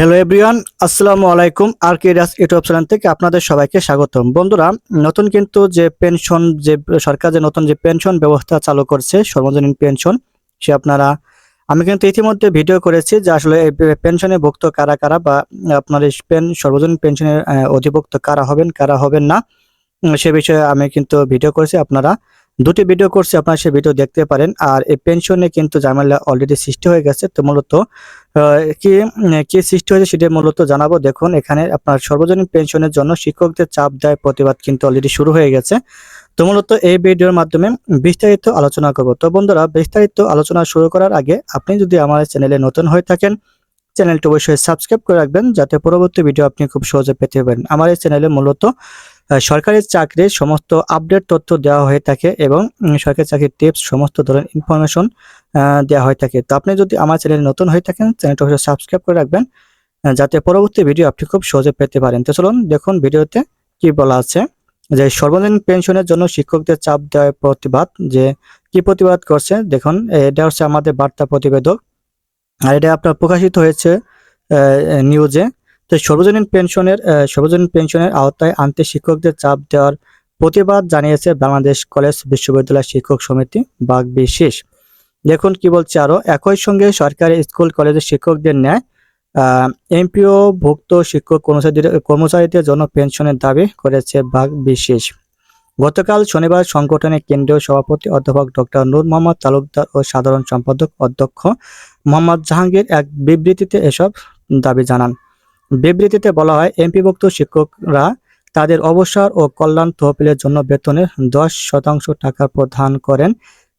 Hello everyone আসসালামু আলাইকুম আর কে রাস YouTube channel থেকে আপনাদের সবাইকে স্বাগতম। বন্ধুরা, নতুন কিন্তু যে পেনশন যে সরকার যে নতুন যে পেনশন ব্যবস্থা চালু করছে, সর্বজনীন পেনশন সে আপনারা, আমি কিন্তু ইতিমধ্যে ভিডিও করেছি যে আসলে এই পেনশনে ভুক্ত কারা কারা বা আপনার এই পেন সর্বজনীন পেনশনের অধিভুক্ত কারা হবেন কারা হবেন না সে বিষয়ে আমি কিন্তু ভিডিও করেছি। আপনারা দুটি ভিডিও করছি, আপনারা সেই ভিডিও দেখতে পারেন। আর এই পেনশনে কিন্তু ঝামেলা অলরেডি সৃষ্টি হয়ে গেছে। তো মূলত কি কি সৃষ্টি হয়েছে সেটা মূলত জানাব। দেখুন, এখানে আপনার সর্বজনীন পেনশনের জন্য শিক্ষকদের চাপ দেয় প্রতিবাদ কিন্তু অলরেডি শুরু হয়ে গেছে। তো মূলত এই ভিডিওর মাধ্যমে বিস্তারিত আলোচনা করব। তো বন্ধুরা, বিস্তারিত আলোচনা শুরু করার আগে আপনি যদি আমার চ্যানেলে নতুন হয়ে থাকেন, চ্যানেলটি অবশ্যই সাবস্ক্রাইব করে রাখবেন যাতে পরবর্তী ভিডিও আপনি খুব সহজে পেতে পারেন। আমার এই চ্যানেলে মূলত সরকারি চাকরির সমস্ত আপডেট তথ্য দেওয়া হয়ে থাকে এবং সরকারি চাকরির টিপস সমস্ত ধরনের ইনফরমেশন দেওয়া হয়ে থাকে। তো আপনি যদি আমার চ্যানেলে নতুন হয়ে থাকেন, চ্যানেলটা অবশ্যই সাবস্ক্রাইব করে রাখবেন যাতে পরবর্তী ভিডিও আপনি খুব সহজে পেতে পারেন। তো চলুন দেখুন ভিডিওতে কি বলা আছে। যে সর্বজনীন পেনশনের জন্য শিক্ষকদের চাপ দেওয়ার প্রতিবাদ, যে কি প্রতিবাদ করছে, দেখুন, এটা হচ্ছে আমাদের বার্তা প্রতিবেদক। আর এটা আপনার প্রকাশিত হয়েছে নিউজে তো সর্বজনীন পেনশনের সর্বজনীন পেনশনের আওতায় আনতে শিক্ষকদের চাপ দেওয়ার প্রতিবাদ জানিয়েছে বাংলাদেশ কলেজ বিশ্ববিদ্যালয় শিক্ষক সমিতি বাগ বিশেষ দেখুন কি বলছে আরও। একই সঙ্গে সরকারি স্কুল, কলেজের শিক্ষকদের ন্যায় এমপিও ভুক্ত শিক্ষক কর্মচারীদের কর্মচারীদের জন্য পেনশনের দাবি করেছে বাগ বিশেষ। গতকাল শনিবার সংগঠনের কেন্দ্রীয় সভাপতি অধ্যাপক ডক্টর নূর মোহাম্মদ তালুকদার ও সাধারণ সম্পাদক অধ্যক্ষ মোহাম্মদ জাহাঙ্গীর এক বিবৃতিতে এসব দাবি জানান। বিবৃতিতে বলা হয় এমপিভুক্ত শিক্ষকরা তাদের অবসর ও কল্যাণ তহবিলের জন্য বেতনের দশ শতাংশ টাকা প্রদান করেন।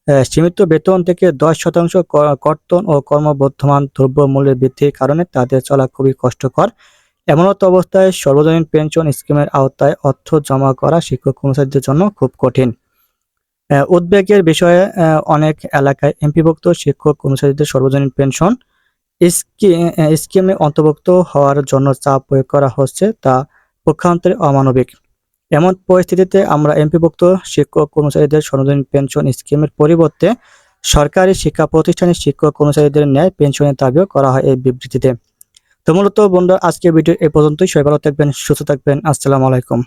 সীমিত বেতন থেকে দশ শতাংশ কর্তন ও কর্মবর্ধমান দ্রব্যমূল্যের বৃদ্ধির কারণে তাদের চলা খুবই কষ্টকর। এমনত অবস্থায় সর্বজনীন পেনশন স্কিমের আওতায় অর্থ জমা করা শিক্ষক কর্মচারীদের জন্য খুব কঠিন। উদ্বেগের বিষয়ে অনেক এলাকায় এমপিভুক্ত শিক্ষক কর্মচারীদের সর্বজনীন পেনশন স্কিমে অন্তর্ভুক্ত হওয়ার জন্য চাপ প্রয়োগ করা হচ্ছে তা পক্ষান্তরে অমানবিক। এমন পরিস্থিতিতে আমরা এমপিভুক্ত শিক্ষক কর্মচারীদের সনদিন পেনশন স্কিমের পরিবর্তে সরকারি শিক্ষা প্রতিষ্ঠানের শিক্ষক কর্মচারীদের ন্যায় পেনশনের দাবিও করা হয় এই বিবৃতিতে। তো মূলত বন্ধু আজকের ভিডিও এ পর্যন্তই। সবাই ভালো থাকবেন, সুস্থ থাকবেন। আসসালামু আলাইকুম।